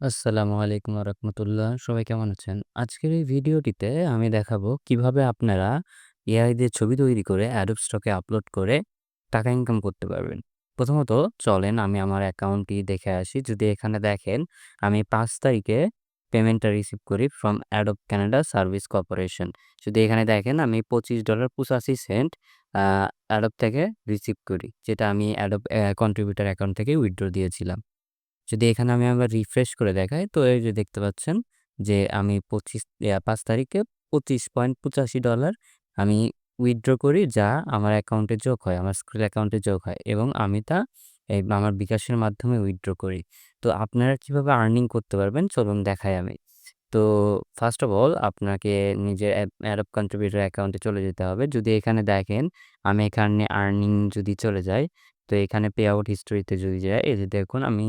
আসসালামু আলাইকুম রহমতুল্লাহ সবাই কেমন আছেন? আজকের এই ভিডিওটিতে আমি দেখাবো কীভাবে আপনারা এআই দিয়ে ছবি তৈরি করে অ্যাডোব স্টকে আপলোড করে টাকা ইনকাম করতে পারবেন। প্রথমত চলেন আমি আমার অ্যাকাউন্টটি দেখে আসি। যদি এখানে দেখেন, আমি পাঁচ তারিখে পেমেন্টটা রিসিভ করি from Adobe Canada service corporation যদি এখানে দেখেন, আমি পঁচিশ ডলার পঁচাশি সেন্ট অ্যাডোব থেকে রিসিভ করি, যেটা আমি অ্যাডোব কন্ট্রিবিউটার অ্যাকাউন্ট থেকে উইথড্র দিয়েছিলাম। যদি এখানে আমি আবার রিফ্রেশ করে দেখাই, তো এই যে দেখতে পাচ্ছেন যে আমি পঁচিশ পাঁচ তারিখে পঁচিশ পয়েন্ট পঁচাশি ডলার আমি উইথড্র করি, যা আমার অ্যাকাউন্টে যোগ হয়, আমার স্কুল অ্যাকাউন্টে যোগ হয় এবং আমি তা এই আমার বিকাশের মাধ্যমে উইথড্র করি। তো আপনারা কীভাবে আর্নিং করতে পারবেন? চলুন দেখাই আমি। তো ফার্স্ট অফ অল আপনাকে নিজের অ্যাডপ কন্ট্রিবিউটার অ্যাকাউন্টে চলে যেতে হবে। যদি এখানে দেখেন, আমি এখানে আর্নিং যদি চলে যাই তো এখানে পে আউট হিস্টোরিতে যদি যাই এই যে দেখুন আমি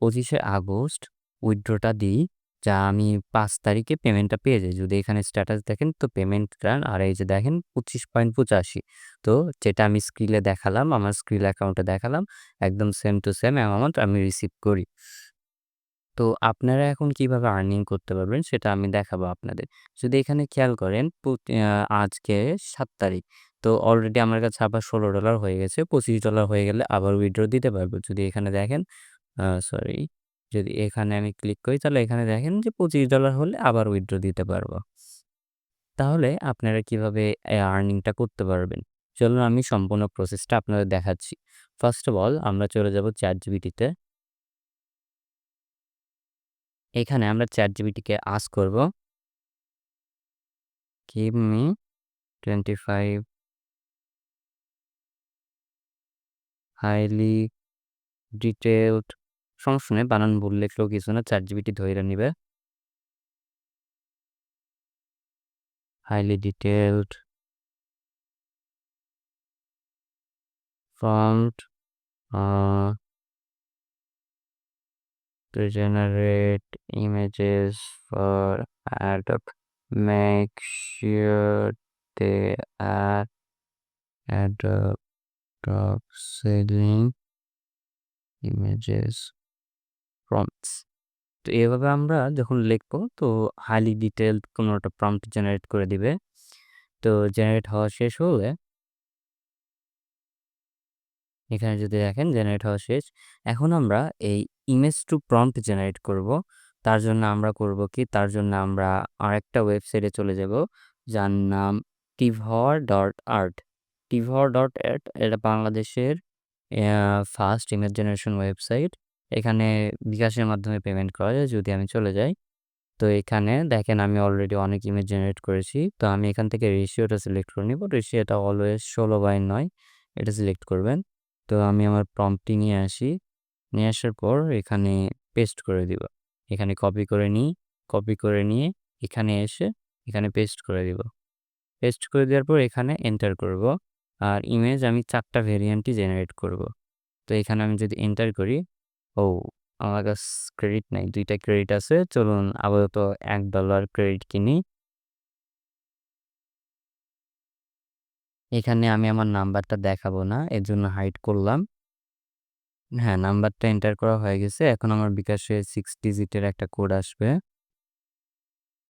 পঁচিশে আগস্ট উইথড্রটা দিই, যা আমি পাঁচ তারিখে পেমেন্টটা পেয়ে যাই। যদি এখানে স্ট্যাটাস দেখেন, তো পেমেন্ট রান আর এই যে দেখেন, পঁচিশ পয়েন্ট পঁচাশি। তো যেটা আমি স্ক্রিলে দেখালাম, আমার স্ক্রিল অ্যাকাউন্টে দেখালাম, একদম সেম টু সেম অ্যামাউন্ট আমি রিসিভ করি। তো আপনারা এখন কীভাবে আর্নিং করতে পারবেন, সেটা আমি দেখাবো আপনাদের। যদি এখানে খেয়াল করেন আজকে সাত তারিখ, তো অলরেডি আমার কাছে আবার ষোলো ডলার হয়ে গেছে, পঁচিশ ডলার হয়ে গেলে আবার উইড্রো দিতে পারব। যদি এখানে দেখেন সরি। যদি এখানে আমি ক্লিক করি, তাহলে এখানে দেখেন যে পঁচিশ ডলার হলে আবার উইথড্র দিতে পারব। তাহলে আপনারা কীভাবে আর্নিংটা করতে পারবেন? চলুন আমি সম্পূর্ণ প্রসেসটা আপনাদের দেখাচ্ছি। ফার্স্ট অফ অল আমরা চলে যাব চ্যাট জিবিটিতে এখানে আমরা চ্যাট জিবিটিকে আস করব। Give me twenty five highly detailed সঙ্গে শুনে বানান বললে কেউ কিছু না চ্যাট জিপিটি ধরে নিবে highly detailed prompt to generate images for ad make sure they are ad top selling images prompts তো এভাবে আমরা যখন লিখব, তো হাইলি ডিটেলড কোনো একটা প্রম্পট জেনারেট করে দিবে। তো জেনারেট হওয়া শেষ হলে এখানে যদি দেখেন জেনারেট হওয়া শেষ। এখন আমরা এই ইমেজ টু প্রম্পট জেনারেট করব। তার জন্য আমরা করব কি? তার জন্য আমরা আরেকটা ওয়েবসাইটে চলে যাব, যার নাম টিভর ডট আর্ট টিভর ডট এটা বাংলাদেশের ফার্স্ট ইমেজ জেনারেশন ওয়েবসাইট এখানে বিকাশের মাধ্যমে পেমেন্ট করা যায় যদি আমি চলে যাই। তো এখানে দেখেন আমি অলরেডি অনেক ইমেজ জেনারেট করেছি। তো আমি এখান থেকে রেশিওটা সিলেক্ট করে নিব। রেশিওটা অলওয়েজ ষোলো বাই নয়। এটা সিলেক্ট করবেন। তো আমি আমার প্রম্পটি নিয়ে আসি। নিয়ে আসার পর এখানে পেস্ট করে দিব। এখানে কপি করে নিই। কপি করে নিয়ে এখানে এসে এখানে পেস্ট করে দিব। পেস্ট করে দেওয়ার পর এখানে এন্টার করব। আর ইমেজ আমি চারটা ভেরিয়েন্টই জেনারেট করব। তো এখানে আমি যদি এন্টার করি ও, আমার কাছে ক্রেডিট নাই, দুইটা ক্রেডিট আছে, চলুন আপাতত এক ডলার ক্রেডিট কিনি। এখানে আমি আমার নাম্বারটা দেখাবো না এর জন্য হাইড করলাম। হ্যাঁ নাম্বারটা এন্টার করা হয়ে গেছে, এখন আমার বিকাশে সিক্স ডিজিটের একটা কোড আসবে।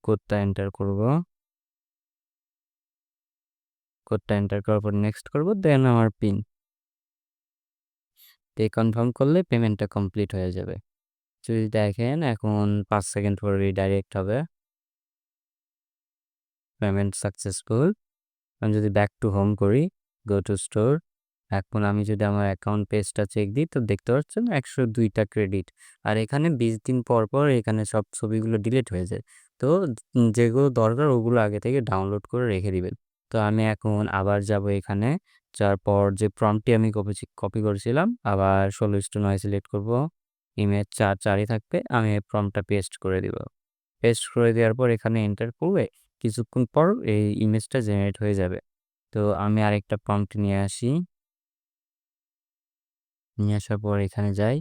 কোডটা এন্টার করব। কোডটা এন্টার করার পর নেক্সট করব দেন আমার পিন পে কনফার্ম করলে পেমেন্টটা কমপ্লিট হয়ে যাবে। যদি দেখেন এখন পাঁচ সেকেন্ড পরে ডাইরেক্ট হবে। পেমেন্ট সাকসেসফুল আমি যদি ব্যাক টু হোম করি গো টু স্টোর এখন আমি যদি আমার অ্যাকাউন্ট পেজটা চেক দিই, তো দেখতে পাচ্ছেন একশো দুইটা ক্রেডিট আর এখানে বিশ দিন পর পর এখানে সব ছবিগুলো ডিলিট হয়ে যায়। তো যেগুলো দরকার ওগুলো আগে থেকে ডাউনলোড করে রেখে দিবেন। তো আমি এখন আবার যাব এখানে। যার পর যে প্রম্পটি আমি কপি কপি করেছিলাম, আবার ষোলো ইস্টু নয় সিলেক্ট করব। ইমেজ চার চারই থাকবে, আমি প্রম্পটটা পেস্ট করে দিব। পেস্ট করে দেওয়ার পর এখানে এন্টার করবে, কিছুক্ষণ পর এই ইমেজটা জেনারেট হয়ে যাবে। তো আমি আরেকটা প্রম্পট নিয়ে আসি। নিয়ে আসার পর এখানে যাই।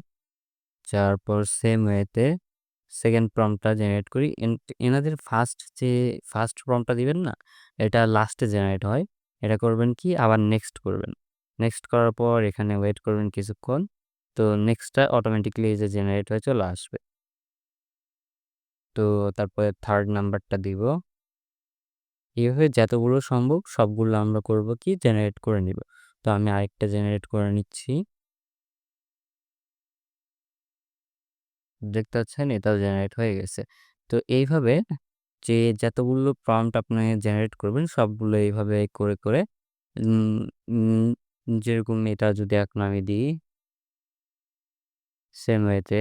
যাওয়ার পর সেম ওয়েতে সেকেন্ড প্রম্পটটা জেনারেট করি। এনাদের ফার্স্ট যে ফার্স্ট প্রম্পটটা দিবেন না, এটা লাস্টে জেনারেট হয়। এটা করবেন কি? আবার নেক্সট করবেন। নেক্সট করার পর এখানে ওয়েট করবেন কিছুক্ষণ। তো নেক্সটটা অটোমেটিকলি যে জেনারেট হয়ে চলে আসবে। তো তারপরে থার্ড নাম্বারটা দিব। এইভাবে যতগুলো সম্ভব সবগুলো আমরা করব কি? জেনারেট করে নিব। তো আমি আরেকটা জেনারেট করে নিচ্ছি। দেখতে পাচ্ছেন? এটাও জেনারেট হয়ে গেছে। তো এইভাবে যে যতগুলো প্রম্পট আপনি জেনারেট করবেন, সবগুলো এইভাবে করে করে যেরকম এটা যদি এখন আমি দিই। সেম ওয়েতে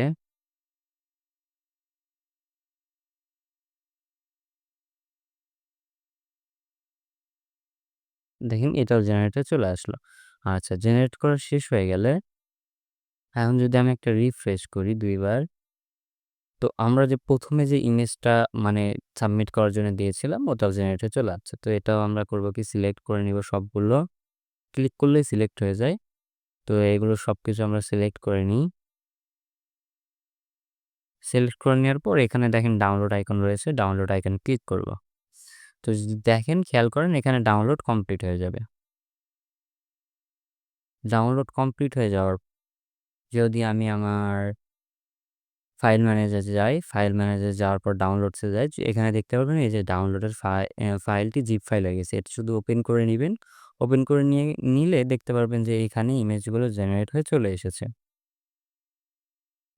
দেখেন, এটাও জেনারেটে চলে আসলো। আচ্ছা জেনারেট করা শেষ হয়ে গেলে, এখন যদি আমি একটা রিফ্রেশ করি দুইবার তো আমরা যে প্রথমে যে ইমেজটা মানে সাবমিট করার জন্য দিয়েছিলাম ওটাও জেনারেটে চলে আসছে। তো এটাও আমরা করব কি সিলেক্ট করে নিব সবগুলো। ক্লিক করলেই সিলেক্ট হয়ে যায়। তো এগুলো সব কিছু আমরা সিলেক্ট করে নিই। সিলেক্ট করে নেওয়ার পর এখানে দেখেন ডাউনলোড আইকন রয়েছে, ডাউনলোড আইকন ক্লিক করব। তো যদি দেখেন, খেয়াল করেন এখানে ডাউনলোড কমপ্লিট হয়ে যাবে। ডাউনলোড কমপ্লিট হয়ে যাওয়ার যদি আমি আমার ফাইল ম্যানেজারে যাই ফাইল ম্যানেজারে যাওয়ার পর ডাউনলোডসে যাই এখানে দেখতে পারবেন এই যে ডাউনলোডের ফাইলটি জিপ ফাইল হয়ে গেছে। এটা শুধু ওপেন করে নেবেন। ওপেন করে নিয়ে, নিলে দেখতে পারবেন যে এখানে ইমেজগুলো জেনারেট হয়ে চলে এসেছে।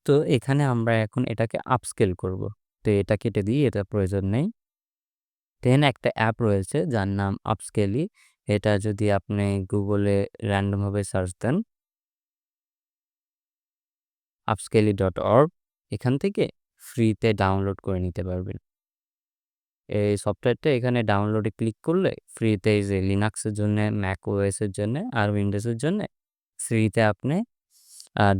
তো এখানে আমরা এখন এটাকে আপস্কেল করব। তো এটা কেটে দিই, এটা প্রয়োজন নেই। দেন একটা অ্যাপ রয়েছে যার নাম আপস্কেলি এটা যদি আপনি গুগলে র্যান্ডমভাবে সার্চ দেন আপস্কেলি ডট অর্গ এখান থেকে ফ্রিতে ডাউনলোড করে নিতে পারবেন। এই সফটওয়্যারটা এখানে ডাউনলোডে ক্লিক করলে ফ্রিতে এই যে লিনাক্সের জন্য ম্যাক ওএসের জন্য আর উইন্ডোজের জন্য ফ্রিতে আপনি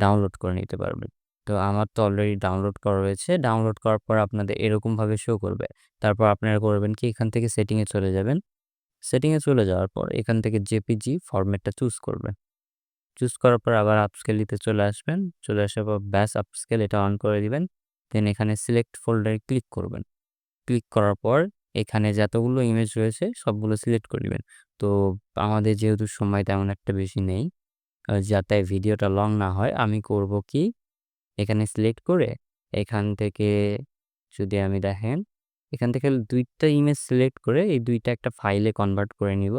ডাউনলোড করে নিতে পারবেন। তো আমার তো অলরেডি ডাউনলোড করা রয়েছে ডাউনলোড করার পর আপনাদের এরকমভাবে শো করবে। তারপর আপনারা করবেন কি? এখান থেকে সেটিংয়ে চলে যাবেন। সেটিংয়ে চলে যাওয়ার পর এখান থেকে জেপিজি ফরম্যাটটা চুজ করবেন। চুজ করার পর আবার আপস্কেলিতে চলে আসবেন। চলে আসার পর ব্যাস আপস্কেল এটা অন করে দিবেন। দেন এখানে সিলেক্ট ফোল্ডারে ক্লিক করবেন। ক্লিক করার পর এখানে যতগুলো ইমেজ রয়েছে সবগুলো সিলেক্ট করে নেবেন তো আমাদের যেহেতু সময় তেমন একটা বেশি নেই যাতে ভিডিওটা লং না হয়, আমি করব কি? এখানে সিলেক্ট করে এখান থেকে যদি আমি দেখেন, এখান থেকে দুইটা ইমেজ সিলেক্ট করে এই দুইটা একটা ফাইলে কনভার্ট করে নিব।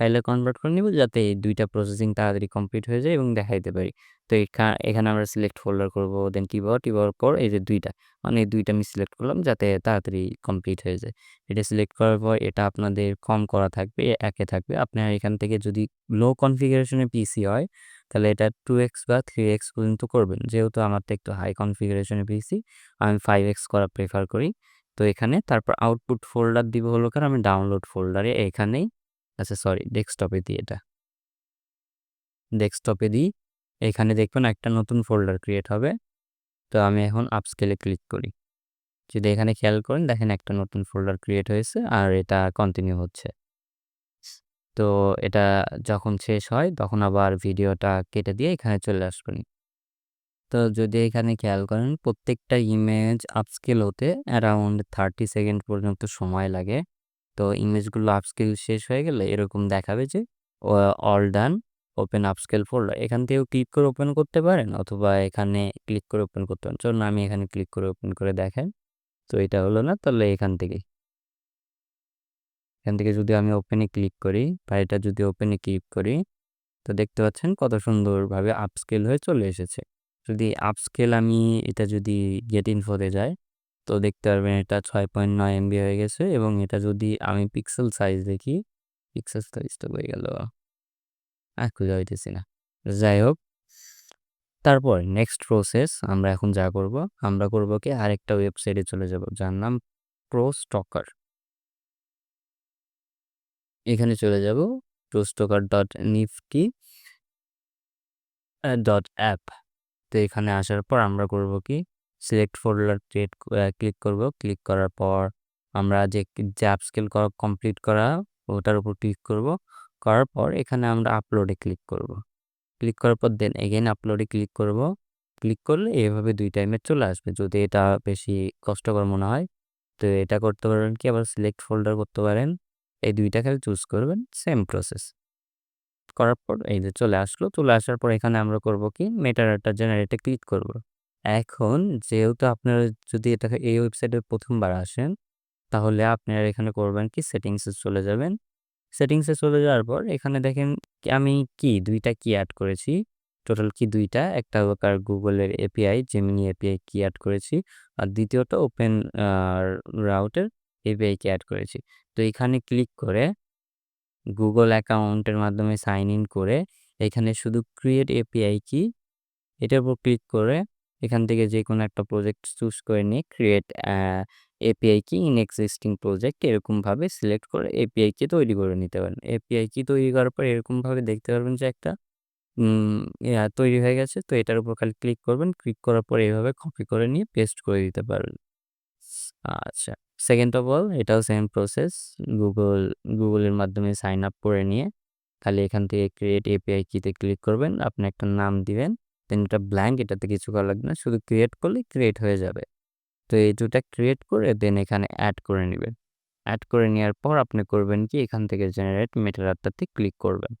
ফাইলে কনভার্ট করে নিব যাতে দুইটা প্রসেসিং তাড়াতাড়ি কমপ্লিট হয়ে যায় এবং দেখাইতে পারি। তো এখানে আমরা সিলেক্ট ফোল্ডার করব দেন টিবার টিবার পর এই যে দুইটা। মানে এই দুইটা আমি সিলেক্ট করলাম যাতে তাড়াতাড়ি কমপ্লিট হয়ে যায়। এটা সিলেক্ট করার পর এটা আপনাদের কম করা থাকবে একে থাকবে। আপনার এখান থেকে যদি লো কনফিগারেশনে পিসি হয়, তাহলে এটা টু এক্স বা থ্রি এক্স পর্যন্ত করবেন। যেহেতু আমার তো একটু হাই কনফিগারেশনে পিসি আমি ফাইভ এক্স করা প্রেফার করি। তো এখানে তারপর আউটপুট ফোল্ডার দিব হলো কারণ আমি ডাউনলোড ফোল্ডারে এখানেই আচ্ছা সরি ডেস্কটপে দিই এটা। ডেস্কটপে দিই। এখানে দেখবেন একটা নতুন ফোল্ডার ক্রিয়েট হবে। তো আমি এখন আপস্কেলে ক্লিক করি। যদি এখানে খেয়াল করেন, দেখেন একটা নতুন ফোল্ডার ক্রিয়েট হয়েছে আর এটা কন্টিনিউ হচ্ছে। তো এটা যখন শেষ হয়, তখন আবার ভিডিওটা কেটে দিয়ে এখানে চলে আসবেন। তো যদি এখানে খেয়াল করেন, প্রত্যেকটা ইমেজ আপস্কেল হতে অ্যারাউন্ড থার্টি সেকেন্ড পর্যন্ত সময় লাগে। তো ইমেজগুলো আপস্কেল শেষ হয়ে গেলে এরকম দেখাবে যে all done open upscale folder এখান থেকেও ক্লিক করে ওপেন করতে পারেন অথবা এখানে ক্লিক করে ওপেন করতে পারেন। চলুন আমি এখানে ক্লিক করে ওপেন করে দেখেন তো এটা হলো না, তাহলে এখান থেকে এখান থেকে যদি আমি ওপেনে ক্লিক করি বা এটা যদি ওপেনে ক্লিক করি, তো দেখতে পাচ্ছেন কত সুন্দরভাবে আপস্কেল হয়ে চলে এসেছে। যদি আপস্কেল আমি এটা যদি গেট ইনফোতে যাই তো দেখতে পারবেন এটা ছয় পয়েন্ট নয় এমবি হয়ে গেছে এবং এটা যদি আমি পিক্সেল সাইজ দেখি পিক্সেল সাইজটা হয়ে গেল। আর খুঁজে হইতেছি না। যাই হোক, তারপর নেক্সট প্রসেস আমরা এখন যা করব, আমরা করব কি আরেকটা ওয়েবসাইটে চলে যাব যার নাম প্রো স্টকার এখানে চলে যাব pro stocker dot nifty dot app তো এখানে আসার পর আমরা করব কি সিলেক্ট ফোল্ডার ক্রিয়েট ক্লিক করব। ক্লিক করার পর আমরা যে যে আপস্কেল করা কমপ্লিট করা, ওটার উপর ক্লিক করব। করার পর এখানে আমরা আপলোডে ক্লিক করব। ক্লিক করার পর দেন এগেন আপলোডে ক্লিক করব। ক্লিক করলে এভাবে দুই টাইমে চলে আসবে। যদি এটা বেশি কষ্টকর মনে হয়, তো এটা করতে পারেন কি? আবার সিলেক্ট ফোল্ডার করতে পারেন। এই দুইটা খালি চুজ করবেন সেম প্রসেস করার পর এই যে চলে আসলো। চলে আসার পর এখানে আমরা করব কি? মেটাডাটা জেনারেটে ক্লিক করব। এখন যেহেতু আপনারা যদি এটা এই ওয়েবসাইটে প্রথমবার আসেন, তাহলে আপনারা এখানে করবেন কি সেটিংসে চলে যাবেন। সেটিংসে চলে যাওয়ার পর এখানে দেখেন আমি কি ২ টা কি অ্যাড করেছি। টোটাল কি দুইটা একটা হলো গুগলের API, Gemini API key add করেছি। আর দ্বিতীয়টা ওপেন রাউটের এপিআই কি অ্যাড করেছি। তো এখানে ক্লিক করে গুগল অ্যাকাউন্টের মাধ্যমে সাইন ইন করে এখানে শুধু ক্রিয়েট এপিআই কি এটার উপর ক্লিক করে এখান থেকে যে কোনো একটা প্রজেক্ট চুজ করে নিয়ে create API key in existing project এরকমভাবে সিলেক্ট করে এপিআই কি তৈরি করে নিতে পারেন। এপিআই কি তৈরি করার পর এরকমভাবে দেখতে পারবেন যে একটা তৈরি হয়ে গেছে। তো এটার উপর খালি ক্লিক করবেন। ক্লিক করার পর এইভাবে কপি করে নিয়ে পেস্ট করে দিতে পারবেন। আচ্ছা সেকেন্ড অফ অল এটাও সেম প্রসেস গুগল গুগলের মাধ্যমে সাইন আপ করে নিয়ে খালি এখান থেকে ক্রিয়েট এপিআই কিতে ক্লিক করবেন। আপনি একটা নাম দিবেন। দেন এটা ব্ল্যাঙ্ক এটাতে কিছু করা লাগবে না। শুধু ক্রিয়েট করলে ক্রিয়েট হয়ে যাবে। তো এই দুটা ক্রিয়েট করে দেন এখানে অ্যাড করে নেবেন। অ্যাড করে নেওয়ার পর আপনি করবেন কি? এখান থেকে জেনারেট মেটার মেটাডাটাতে ক্লিক করবেন।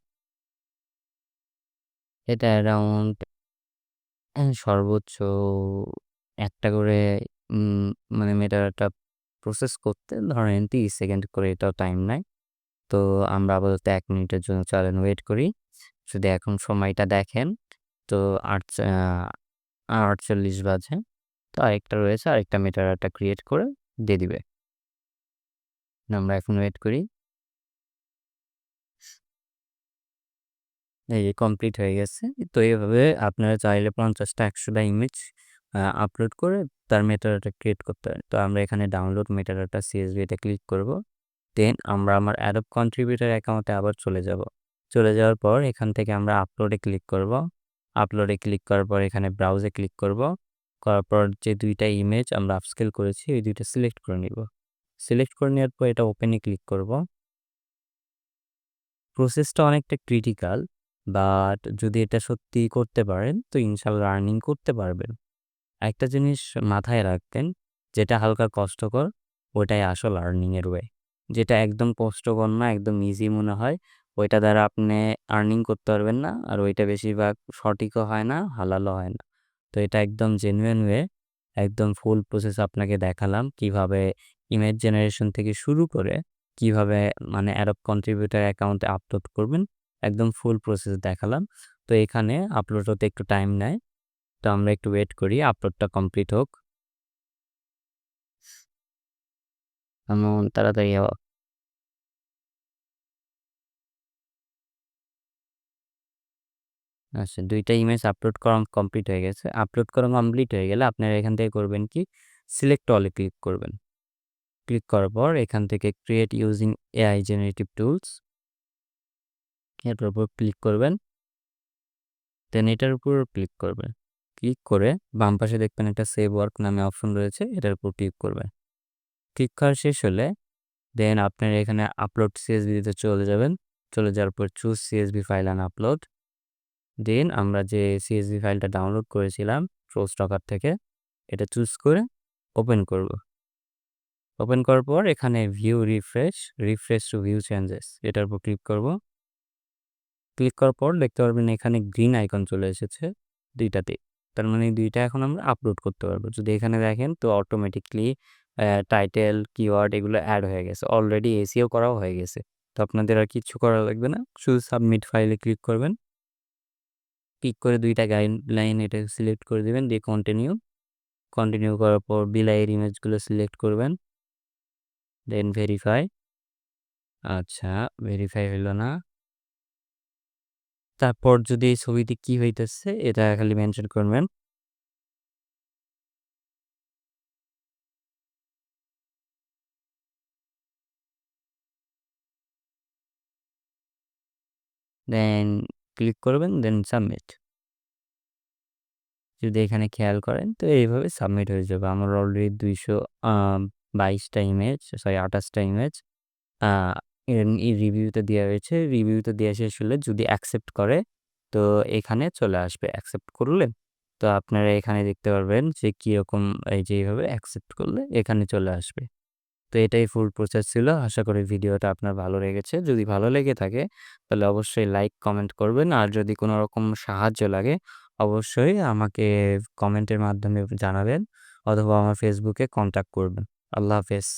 এটা অ্যারাউন্ড সর্বোচ্চ একটা করে মানে মেটাডাটা প্রসেস করতে ধরেন তিরিশ সেকেন্ড করে এটাও টাইম নেয়। তো আমরা আপাতত এক মিনিটের জন্য চলেন ওয়েট করি। যদি এখন সময়টা দেখেন তো আট আটচল্লিশ বাজে। তো আরেকটা রয়েছে, আরেকটা মেটাডাটা ক্রিয়েট করে দিয়ে দিবে। আমরা এখন ওয়েট করি। এই যে কমপ্লিট হয়ে গেছে। তো এইভাবে আপনারা চাইলে পঞ্চাশটা একশোটা ইমেজ আপলোড করে তার মেটাডাটা ক্রিয়েট করতে পারেন। তো আমরা এখানে ডাউনলোড মেটাডাটা সিএসভি এটা ক্লিক করব। দেন আমরা আমার অ্যাডপ কন্ট্রিবিউটার অ্যাকাউন্টে আবার চলে যাব। চলে যাওয়ার পর এখান থেকে আমরা আপলোডে ক্লিক করব। আপলোডে ক্লিক করার পর এখানে ব্রাউজে ক্লিক করব। করার পর যে দুইটা ইমেজ আমরা আপস্কেল করেছি, ওই দুইটা সিলেক্ট করে নিব। সিলেক্ট করে নেওয়ার পর এটা ওপেনে ক্লিক করব। প্রসেসটা অনেকটা ক্রিটিক্যাল বাট যদি এটা সত্যি করতে পারেন, তো ইনশাল্লাহ আর্নিং করতে পারবেন। একটা জিনিস মাথায় রাখতেন যেটা হালকা কষ্টকর, ওটাই আসল আর্নিংয়ের ওয়ে যেটা একদম কষ্টকর না, একদম ইজি মনে হয় ওইটা দ্বারা আপনি আর্নিং করতে পারবেন না। আর ওইটা বেশিরভাগ সঠিকও হয় না, হালালও হয় না। তো এটা একদম জেনুইন ওয়ে একদম ফুল প্রসেস আপনাকে দেখালাম কীভাবে ইমেজ জেনারেশন থেকে শুরু করে কীভাবে মানে অ্যাডপ কন্ট্রিবিউটার অ্যাকাউন্টে আপলোড করবেন, একদম ফুল প্রসেস দেখালাম। তো এখানে আপলোড হতে একটু টাইম নেয়। তো আমরা একটু ওয়েট করি আপলোডটা কমপ্লিট হোক। তাড়াতাড়ি আচ্ছা দুইটা ইমেজ আপলোড করা কমপ্লিট হয়ে গেছে। আপলোড করা কমপ্লিট হয়ে গেলে আপনারা এখান থেকে করবেন কি? সিলেক্ট অলে ক্লিক করবেন। ক্লিক করার পর এখান থেকে create using AI generative tools এটার উপর ক্লিক করবেন। দেন এটার উপর ক্লিক করবেন। ক্লিক করে বাম পাশে দেখবেন একটা সেভ ওয়ার্ক নামে অপশন রয়েছে, এটার উপর ক্লিক করবেন। ক্লিক করা শেষ হলে দেন আপনার এখানে আপলোড সিএসবিতে চলে যাবেন। চলে যাওয়ার পর choose CSV file and upload দেন আমরা যে সিএসবি ফাইলটা ডাউনলোড করেছিলাম প্রো স্টকার থেকে, এটা চুজ করে ওপেন করব। ওপেন করার পর এখানে view refresh refresh to view changes এটার উপর ক্লিক করব। ক্লিক করার পর দেখতে পারবেন এখানে গ্রিন আইকন চলে এসেছে দুইটাতে তার মানে দুইটা এখন আমরা আপলোড করতে পারব। যদি এখানে দেখেন তো অটোমেটিকলি টাইটেল কিওয়ার্ড এগুলো অ্যাড হয়ে গেছে। অলরেডি এসিও করাও হয়ে গেছে। তো আপনাদের আর কিছু করা লাগবে না। শুধু সাবমিট ফাইলে ক্লিক করবেন। ক্লিক করে দুইটা গাইডলাইন এটা সিলেক্ট করে দেবেন, দিয়ে কন্টিনিউ কন্টিনিউ করার পর বিলাইয়ের ইমেজগুলো সিলেক্ট করবেন। দেন ভেরিফাই আচ্ছা ভেরিফাই হইল না। তারপর যদি এই ছবিটি কি হইতেছে, এটা খালি মেনশন করবেন। দেন ক্লিক করবেন, দেন সাবমিট। যদি এখানে খেয়াল করেন, তো এইভাবে সাবমিট হয়ে যাবে। আমার অলরেডি দুইশো বাইশটা ইমেজ সরি আঠাশটা ইমেজ রিভিউতে দেওয়া হয়েছে। রিভিউতে দেওয়া শেষ হলে যদি অ্যাকসেপ্ট করে, তো এখানে চলে আসবে অ্যাকসেপ্ট করলে। তো আপনারা এখানে দেখতে পারবেন যে কীরকম, এই যে এইভাবে অ্যাকসেপ্ট করলে এখানে চলে আসবে। তো এটাই ফুল প্রসেস ছিল আশা করি ভিডিওটা আপনার ভালো লেগেছে যদি ভালো লেগে থাকে, তাহলে অবশ্যই লাইক কমেন্ট করবেন আর যদি কোনো রকম সাহায্য লাগে, অবশ্যই আমাকে কমেন্টের মাধ্যমে জানাবেন অথবা আমার ফেসবুকে কন্ট্যাক্ট করবেন। আল্লাহ হাফেজ।